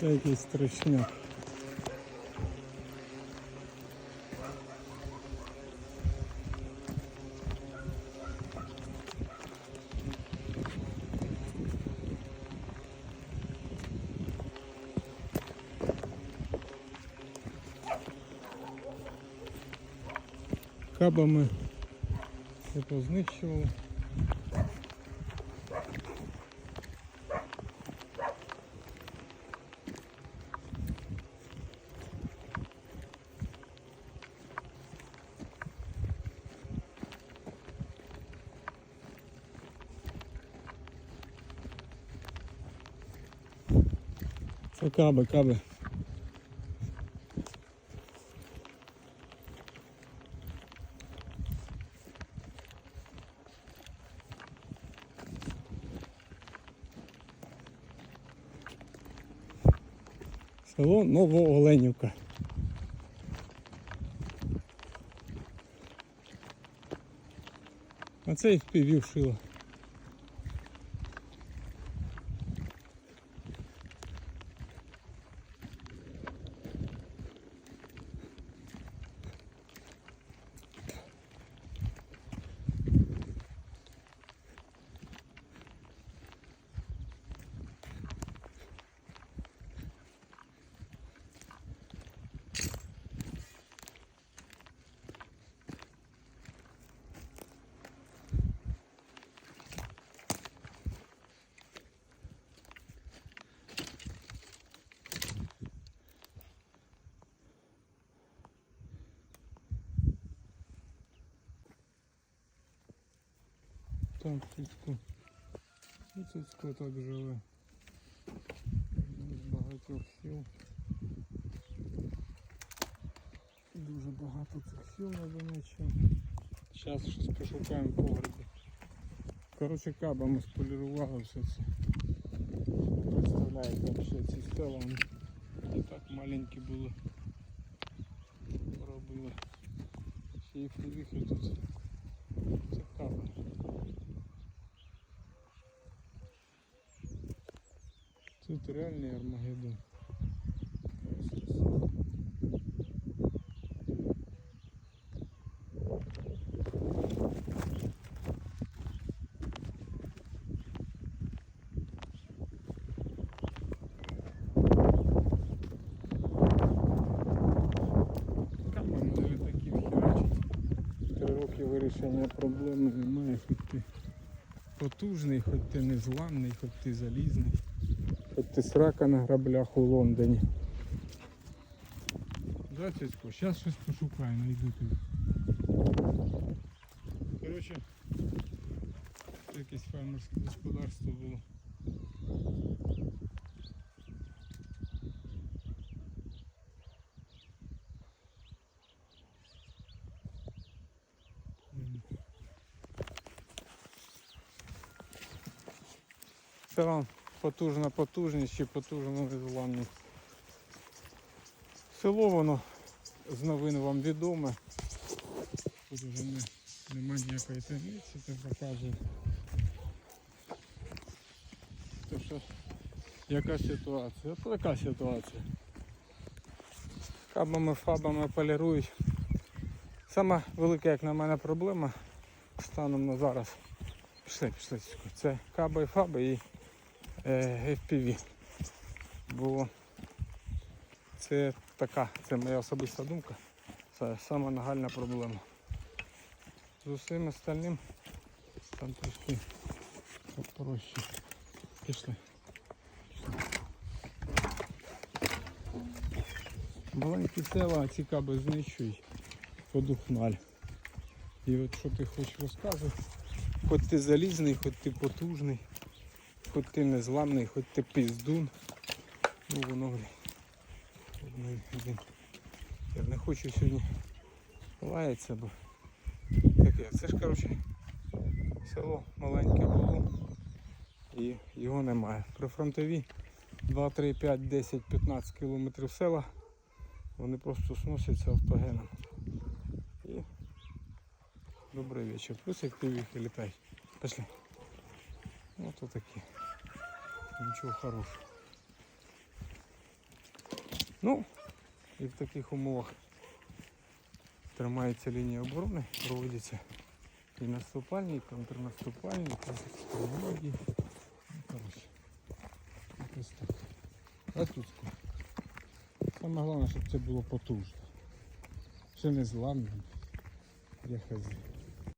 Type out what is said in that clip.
Це якийсь страшняк. Кабами все познищували. Каби, каби. Село Новооленівка. А це і впівів шило. Там цицьку. І цицько так живе. З багатьох сіл. Дуже багато цих сіл на Донеччині. Зараз щось пошукаємо погребі. Коротше, кабами сполірували все це. Представляєте, взагалі ці вони і так маленькі були. Робили. Ще їх не тут. Це каби. Тут реальний Армагеддон. Вирішення проблеми немає, хоч ти потужний, хоч ти незламний, хоч ти залізний. Ти срака на граблях у Лондоні. Да, цицько, зараз щось пошукаю, найду тобі. Коротше, якесь фермерське господарство було. Це вам потужна потужність чи потужна незламність. Село воно з новин вам відоме. Тут вже не, нема ніякої таємниці, це показує. То що, яка ситуація? От така ситуація. Кабами, фабами полірують. Сама велика, як на мене, проблема станом на зараз. Пішли, пішли. Це каби і фаби і FPV. Бо це така, це моя особиста думка. Це сама нагальна проблема. З усім остальним там трошки попроще. Пішли. Маленькі села, а ці знищують подухналь. І от що ти хочеш розказувати, хоч ти залізний, хоч ти потужний, хоч ти незламний, хоч ти піздун. Ну воно блін. Я не хочу сьогодні лаятися, бо таке. Це ж коротше село маленьке було і його немає. При фронтові 2, 3, 5, 10, 15 кілометрів села. Вони просто сносяться автогеном. І добрий вечір. Плюс як півіхи літають. Пішли. Ось такі. Нічого хорошого. Ну, і в таких умовах тримається лінія оборони, проводяться і наступальні, і контрнаступальні, і контрстратегії. Ну, коротше, якось так. А? Саме головне, щоб це було потужно. Ще не зламно. Я хазі.